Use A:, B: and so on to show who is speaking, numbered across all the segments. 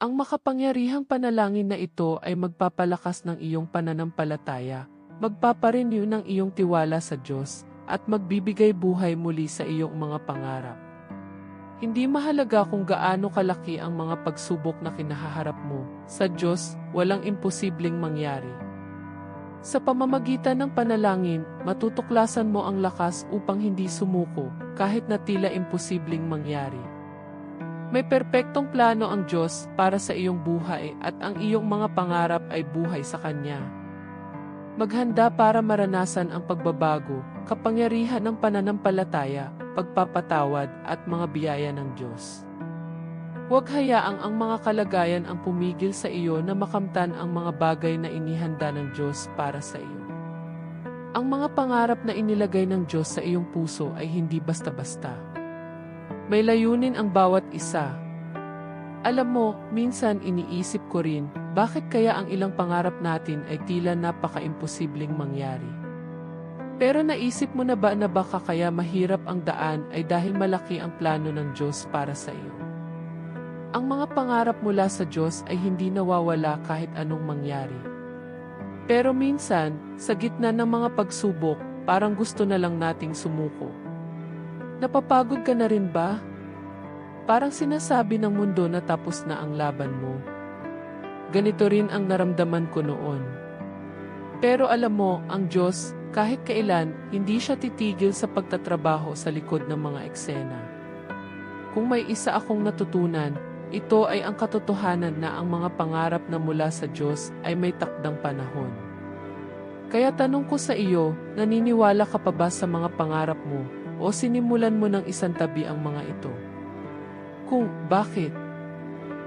A: Ang makapangyarihang panalangin na ito ay magpapalakas ng iyong pananampalataya, magpaparenew ng iyong tiwala sa Diyos, at magbibigay buhay muli sa iyong mga pangarap. Hindi mahalaga kung gaano kalaki ang mga pagsubok na kinahaharap mo, sa Diyos, walang imposibleng mangyari. Sa pamamagitan ng panalangin, matutuklasan mo ang lakas upang hindi sumuko, kahit na tila imposibleng mangyari. May perpektong plano ang Diyos para sa iyong buhay at ang iyong mga pangarap ay buhay sa Kanya. Maghanda para maranasan ang pagbabago, kapangyarihan ng pananampalataya, pagpapatawad at mga biyaya ng Diyos. Huwag hayaang ang mga kalagayan ang pumigil sa iyo na makamtan ang mga bagay na inihanda ng Diyos para sa iyo. Ang mga pangarap na inilagay ng Diyos sa iyong puso ay hindi basta-basta. May layunin ang bawat isa. Alam mo, minsan iniisip ko rin, bakit kaya ang ilang pangarap natin ay tila napaka-imposibleng mangyari? Pero naisip mo na ba na baka kaya mahirap ang daan ay dahil malaki ang plano ng Diyos para sa iyo? Ang mga pangarap mula sa Diyos ay hindi nawawala kahit anong mangyari. Pero minsan, sa gitna ng mga pagsubok, parang gusto na lang nating sumuko. Napapagod ka na rin ba? Parang sinasabi ng mundo na tapos na ang laban mo. Ganito rin ang naramdaman ko noon. Pero alam mo, ang Diyos, kahit kailan, hindi siya titigil sa pagtatrabaho sa likod ng mga eksena. Kung may isa akong natutunan, ito ay ang katotohanan na ang mga pangarap na mula sa Diyos ay may takdang panahon. Kaya tanong ko sa iyo, naniniwala ka pa ba sa mga pangarap mo o sinimulan mo ng isang tabi ang mga ito? Kung bakit?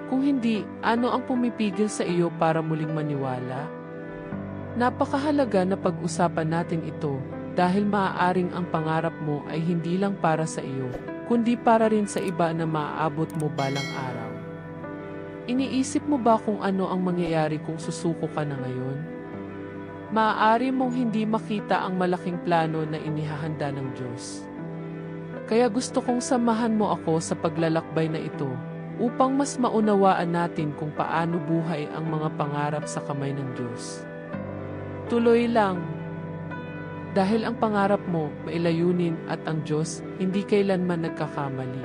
A: Kung hindi, ano ang pumipigil sa iyo para muling maniwala? Napakahalaga na pag-usapan natin ito dahil maaaring ang pangarap mo ay hindi lang para sa iyo, kundi para rin sa iba na maaabot mo balang araw. Iniisip mo ba kung ano ang mangyayari kung susuko ka na ngayon? Maaari mong hindi makita ang malaking plano na inihahanda ng Diyos. Kaya gusto kong samahan mo ako sa paglalakbay na ito upang mas maunawaan natin kung paano buhay ang mga pangarap sa kamay ng Diyos. Tuloy lang. Dahil ang pangarap mo mailayunin at ang Diyos hindi kailanman nagkakamali.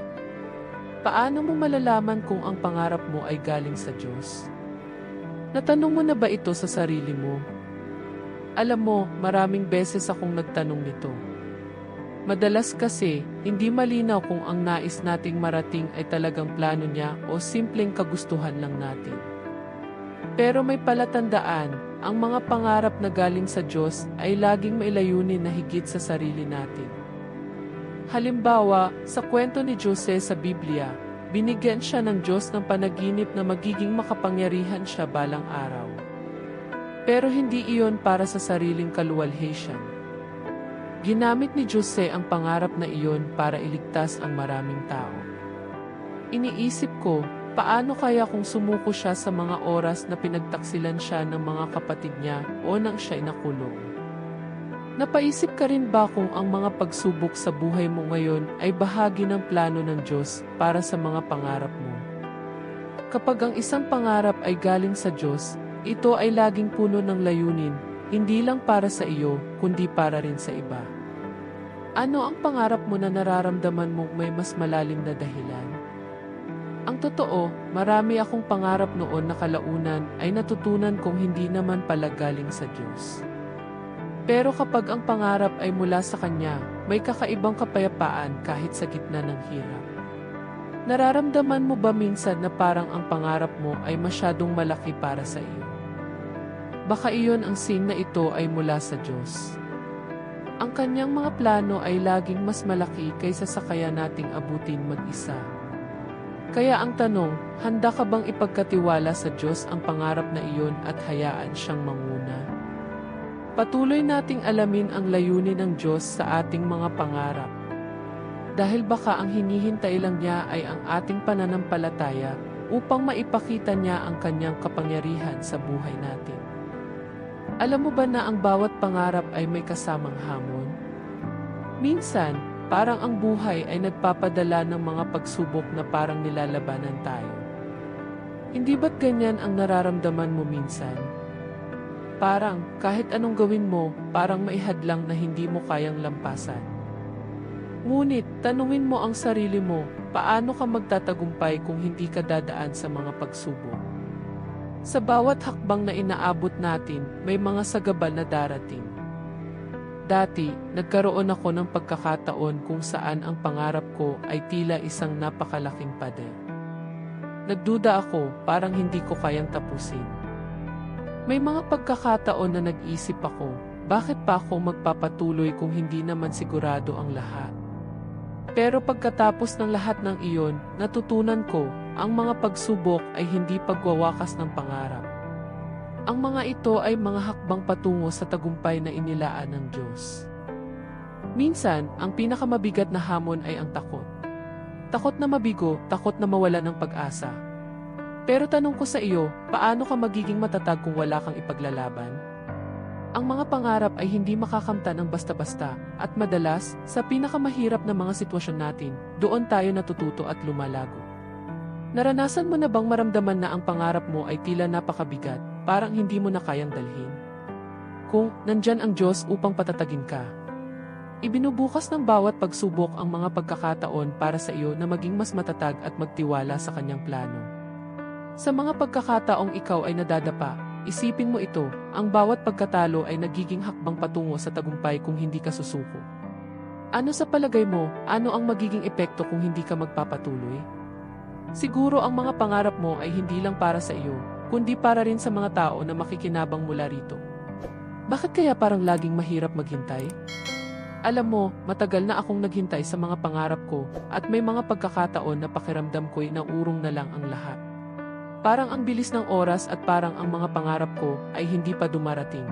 A: Paano mo malalaman kung ang pangarap mo ay galing sa Diyos? Natanong mo na ba ito sa sarili mo? Alam mo, maraming beses akong nagtanong nito. Madalas kasi, hindi malinaw kung ang nais nating marating ay talagang plano niya o simpleng kagustuhan lang natin. Pero may palatandaan, ang mga pangarap na galing sa Diyos ay laging mailayunin na higit sa sarili natin. Halimbawa, sa kwento ni Jose sa Biblia, binigyan siya ng Diyos ng panaginip na magiging makapangyarihan siya balang araw. Pero hindi iyon para sa sariling kaluwalhatian. Ginamit ni Jose ang pangarap na iyon para iligtas ang maraming tao. Iniisip ko, paano kaya kung sumuko siya sa mga oras na pinagtaksilan siya ng mga kapatid niya o nang siya inakulong? Napaisip ka rin ba kung ang mga pagsubok sa buhay mo ngayon ay bahagi ng plano ng Diyos para sa mga pangarap mo? Kapag ang isang pangarap ay galing sa Diyos, ito ay laging puno ng layunin, hindi lang para sa iyo, kundi para rin sa iba. Ano ang pangarap mo na nararamdaman mong may mas malalim na dahilan? Ang totoo, marami akong pangarap noon na kalaunan ay natutunan kong hindi naman pala galing sa Diyos. Pero kapag ang pangarap ay mula sa Kanya, may kakaibang kapayapaan kahit sa gitna ng hirap. Nararamdaman mo ba minsan na parang ang pangarap mo ay masyadong malaki para sa iyo? Baka iyon ang sin na ito ay mula sa Diyos. Ang kanyang mga plano ay laging mas malaki kaysa sa kaya nating abutin mag-isa. Kaya ang tanong, handa ka bang ipagkatiwala sa Diyos ang pangarap na iyon at hayaan siyang manguna? Patuloy nating alamin ang layunin ng Diyos sa ating mga pangarap. Dahil baka ang hinihintay lang niya ay ang ating pananampalataya upang maipakita niya ang kanyang kapangyarihan sa buhay natin. Alam mo ba na ang bawat pangarap ay may kasamang hamon? Minsan, parang ang buhay ay nagpapadala ng mga pagsubok na parang nilalabanan tayo. Hindi ba't ganyan ang nararamdaman mo minsan? Parang, kahit anong gawin mo, parang maihadlang na hindi mo kayang lampasan. Ngunit, tanungin mo ang sarili mo, paano ka magtatagumpay kung hindi ka dadaan sa mga pagsubok? Sa bawat hakbang na inaabot natin, may mga sagabal na darating. Dati, nagkaroon ako ng pagkakataon kung saan ang pangarap ko ay tila isang napakalaking pader. Nagduda ako, parang hindi ko kayang tapusin. May mga pagkakataon na nag-isip ako, bakit pa ako magpapatuloy kung hindi naman sigurado ang lahat? Pero pagkatapos ng lahat ng iyon, natutunan ko, ang mga pagsubok ay hindi pagwawakas ng pangarap. Ang mga ito ay mga hakbang patungo sa tagumpay na inilaan ng Diyos. Minsan, ang pinakamabigat na hamon ay ang takot. Takot na mabigo, takot na mawala ng pag-asa. Pero tanong ko sa iyo, paano ka magiging matatag kung wala kang ipaglalaban? Ang mga pangarap ay hindi makakamtan ng basta-basta, at madalas, sa pinakamahirap na mga sitwasyon natin, doon tayo natututo at lumalago. Naranasan mo na bang maramdaman na ang pangarap mo ay tila napakabigat, parang hindi mo na kayang dalhin? Kung nandyan ang Diyos upang patatagin ka. Ibinubukas ng bawat pagsubok ang mga pagkakataon para sa iyo na maging mas matatag at magtiwala sa kanyang plano. Sa mga pagkakataong ikaw ay nadadapa, isipin mo ito, ang bawat pagkatalo ay nagiging hakbang patungo sa tagumpay kung hindi ka susuko. Ano sa palagay mo, ano ang magiging epekto kung hindi ka magpapatuloy? Siguro ang mga pangarap mo ay hindi lang para sa iyo, kundi para rin sa mga tao na makikinabang mula rito. Bakit kaya parang laging mahirap maghintay? Alam mo, matagal na akong naghintay sa mga pangarap ko at may mga pagkakataon na pakiramdam ko'y naurong na lang ang lahat. Parang ang bilis ng oras at parang ang mga pangarap ko ay hindi pa dumarating.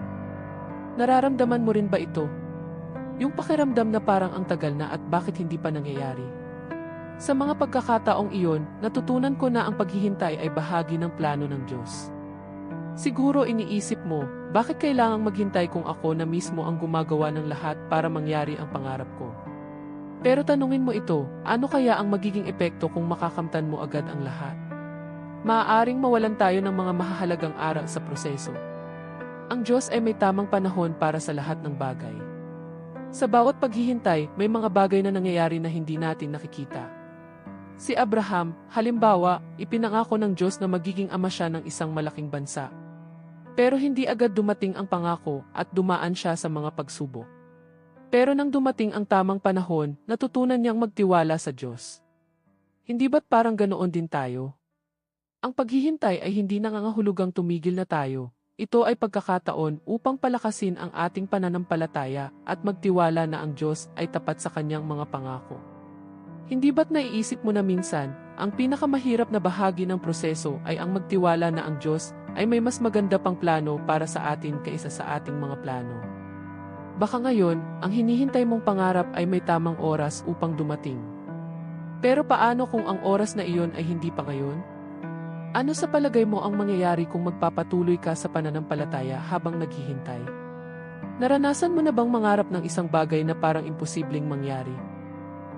A: Nararamdaman mo rin ba ito? Yung pakiramdam na parang ang tagal na at bakit hindi pa nangyayari? Sa mga pagkakataong iyon, natutunan ko na ang paghihintay ay bahagi ng plano ng Diyos. Siguro iniisip mo, bakit kailangang maghintay kung ako na mismo ang gumagawa ng lahat para mangyari ang pangarap ko? Pero tanungin mo ito, ano kaya ang magiging epekto kung makakamtan mo agad ang lahat? Maaaring mawalan tayo ng mga mahahalagang aral sa proseso. Ang Diyos ay may tamang panahon para sa lahat ng bagay. Sa bawat paghihintay, may mga bagay na nangyayari na hindi natin nakikita. Si Abraham, halimbawa, ipinangako ng Diyos na magiging ama siya ng isang malaking bansa. Pero hindi agad dumating ang pangako at dumaan siya sa mga pagsubok. Pero nang dumating ang tamang panahon, natutunan niyang magtiwala sa Diyos. Hindi ba't parang ganoon din tayo? Ang paghihintay ay hindi nangangahulugang tumigil na tayo. Ito ay pagkakataon upang palakasin ang ating pananampalataya at magtiwala na ang Diyos ay tapat sa kanyang mga pangako. Hindi ba't naiisip mo na minsan, ang pinakamahirap na bahagi ng proseso ay ang magtiwala na ang Diyos ay may mas maganda pang plano para sa atin kaysa sa ating mga plano. Baka ngayon, ang hinihintay mong pangarap ay may tamang oras upang dumating. Pero paano kung ang oras na iyon ay hindi pa ngayon? Ano sa palagay mo ang mangyayari kung magpapatuloy ka sa pananampalataya habang naghihintay? Naranasan mo na bang mangarap ng isang bagay na parang imposibleng mangyari?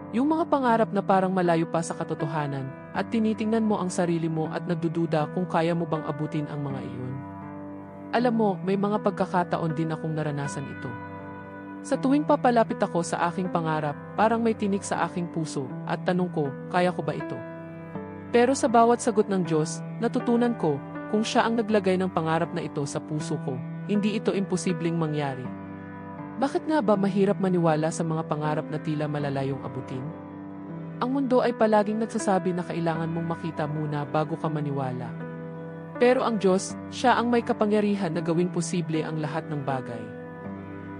A: Yung mga pangarap na parang malayo pa sa katotohanan, at tinitingnan mo ang sarili mo at nagdududa kung kaya mo bang abutin ang mga iyon. Alam mo, may mga pagkakataon din akong naranasan ito. Sa tuwing papalapit ako sa aking pangarap, parang may tinik sa aking puso, at tanong ko, kaya ko ba ito? Pero sa bawat sagot ng Diyos, natutunan ko, kung siya ang naglagay ng pangarap na ito sa puso ko, hindi ito imposibleng mangyari. Bakit nga ba mahirap maniwala sa mga pangarap na tila malalayong abutin? Ang mundo ay palaging nagsasabi na kailangan mong makita muna bago ka maniwala. Pero ang Diyos, siya ang may kapangyarihan na gawing posible ang lahat ng bagay.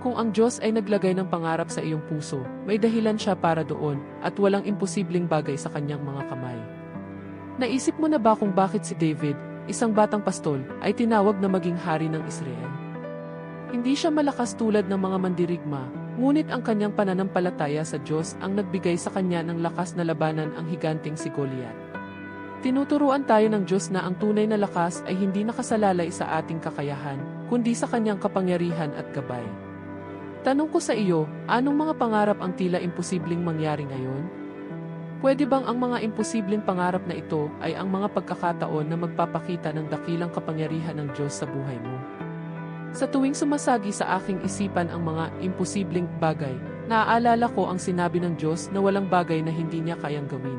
A: Kung ang Diyos ay naglagay ng pangarap sa iyong puso, may dahilan siya para doon at walang imposibleng bagay sa kanyang mga kamay. Naisip mo na ba kung bakit si David, isang batang pastol, ay tinawag na maging hari ng Israel? Hindi siya malakas tulad ng mga mandirigma, ngunit ang kanyang pananampalataya sa Diyos ang nagbigay sa kanya ng lakas na labanan ang higanting si Goliath. Tinuturuan tayo ng Diyos na ang tunay na lakas ay hindi nakasalalay sa ating kakayahan, kundi sa kanyang kapangyarihan at gabay. Tanong ko sa iyo, anong mga pangarap ang tila imposibleng mangyari ngayon? Pwede bang ang mga imposibleng pangarap na ito ay ang mga pagkakataon na magpapakita ng dakilang kapangyarihan ng Diyos sa buhay mo? Sa tuwing sumasagi sa aking isipan ang mga imposibleng bagay, naaalala ko ang sinabi ng Diyos na walang bagay na hindi niya kayang gawin.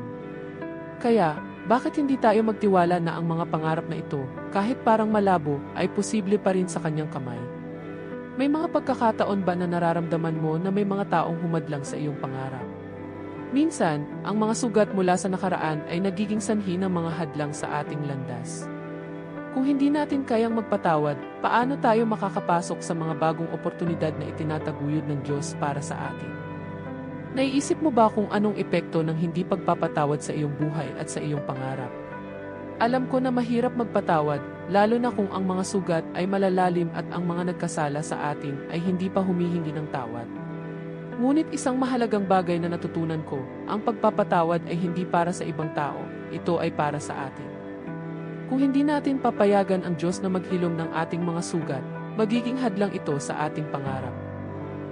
A: Kaya, bakit hindi tayo magtiwala na ang mga pangarap na ito, kahit parang malabo, ay posible pa rin sa kanyang kamay? May mga pagkakataon ba na nararamdaman mo na may mga taong humadlang sa iyong pangarap? Minsan, ang mga sugat mula sa nakaraan ay nagiging sanhi ng mga hadlang sa ating landas. Kung hindi natin kayang magpatawad, paano tayo makakapasok sa mga bagong oportunidad na itinataguyod ng Diyos para sa atin? Naiisip mo ba kung anong epekto ng hindi pagpapatawad sa iyong buhay at sa iyong pangarap? Alam ko na mahirap magpatawad, lalo na kung ang mga sugat ay malalalim at ang mga nagkasala sa atin ay hindi pa humihingi ng tawad. Ngunit isang mahalagang bagay na natutunan ko, ang pagpapatawad ay hindi para sa ibang tao, ito ay para sa atin. Kung hindi natin papayagan ang Diyos na maghilom ng ating mga sugat, magiging hadlang ito sa ating pangarap.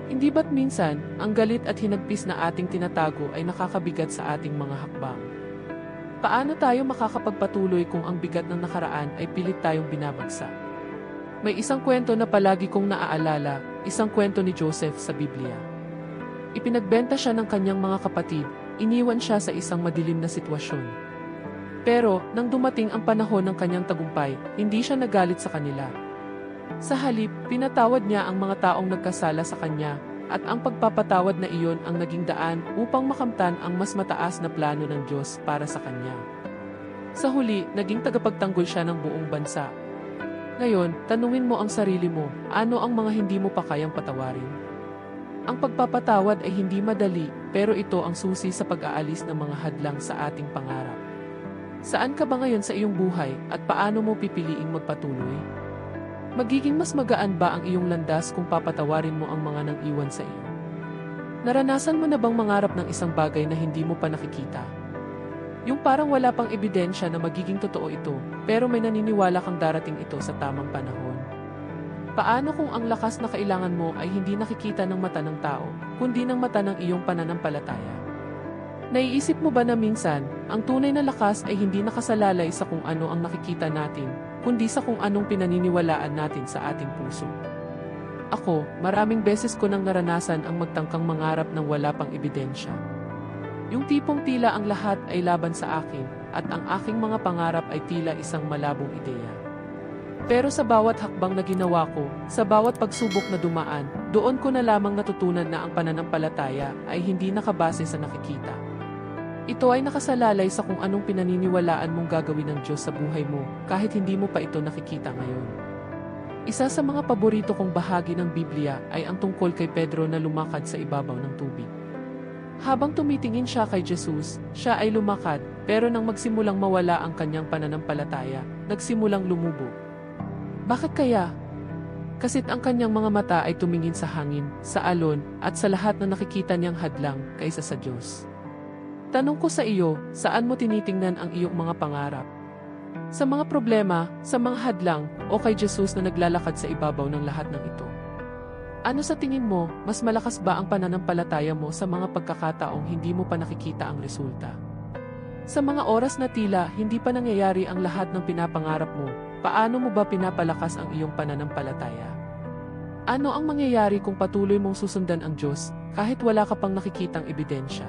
A: Hindi ba't minsan, ang galit at hinagpis na ating tinatago ay nakakabigat sa ating mga hakbang? Paano tayo makakapagpatuloy kung ang bigat ng nakaraan ay pilit tayong binabagsak? May isang kwento na palagi kong naaalala, isang kwento ni Joseph sa Biblia. Ipinagbenta siya ng kanyang mga kapatid, iniwan siya sa isang madilim na sitwasyon. Pero, nang dumating ang panahon ng kanyang tagumpay, hindi siya nagalit sa kanila. Sa halip, pinatawad niya ang mga taong nagkasala sa kanya, at ang pagpapatawad na iyon ang naging daan upang makamtan ang mas mataas na plano ng Diyos para sa kanya. Sa huli, naging tagapagtanggol siya ng buong bansa. Ngayon, tanungin mo ang sarili mo, ano ang mga hindi mo pa kayang patawarin? Ang pagpapatawad ay hindi madali, pero ito ang susi sa pag-aalis ng mga hadlang sa ating pangarap. Saan ka ba ngayon sa iyong buhay at paano mo pipiliing magpatuloy? Magiging mas magaan ba ang iyong landas kung papatawarin mo ang mga nang iwan sa iyo? Naranasan mo na bang mangarap ng isang bagay na hindi mo pa nakikita? Yung parang wala pang ebidensya na magiging totoo ito, pero may naniniwala kang darating ito sa tamang panahon. Paano kung ang lakas na kailangan mo ay hindi nakikita ng mata ng tao, kundi ng mata ng iyong pananampalataya? Naiisip mo ba na minsan, ang tunay na lakas ay hindi nakasalalay sa kung ano ang nakikita natin, kundi sa kung anong pinaniniwalaan natin sa ating puso? Ako, maraming beses ko nang naranasan ang magtangkang mangarap ng wala pang ebidensya. Yung tipong tila ang lahat ay laban sa akin, at ang aking mga pangarap ay tila isang malabong ideya. Pero sa bawat hakbang na ginawa ko, sa bawat pagsubok na dumaan, doon ko na lamang natutunan na ang pananampalataya ay hindi nakabase sa nakikita. Ito ay nakasalalay sa kung anong pinaniniwalaan mong gagawin ng Diyos sa buhay mo kahit hindi mo pa ito nakikita ngayon. Isa sa mga paborito kong bahagi ng Biblia ay ang tungkol kay Pedro na lumakad sa ibabaw ng tubig. Habang tumitingin siya kay Jesus, siya ay lumakad, pero nang magsimulang mawala ang kanyang pananampalataya, nagsimulang lumubo. Bakit kaya? Kasit ang kanyang mga mata ay tumingin sa hangin, sa alon, at sa lahat na nakikita niyang hadlang kaysa sa Diyos. Tanong ko sa iyo, saan mo tinitingnan ang iyong mga pangarap? Sa mga problema, sa mga hadlang, o kay Jesus na naglalakad sa ibabaw ng lahat ng ito? Ano sa tingin mo, mas malakas ba ang pananampalataya mo sa mga pagkakataong hindi mo pa nakikita ang resulta? Sa mga oras na tila hindi pa nangyayari ang lahat ng pinapangarap mo, paano mo ba pinapalakas ang iyong pananampalataya? Ano ang mangyayari kung patuloy mong susundan ang Diyos kahit wala ka pang nakikitang ebidensya?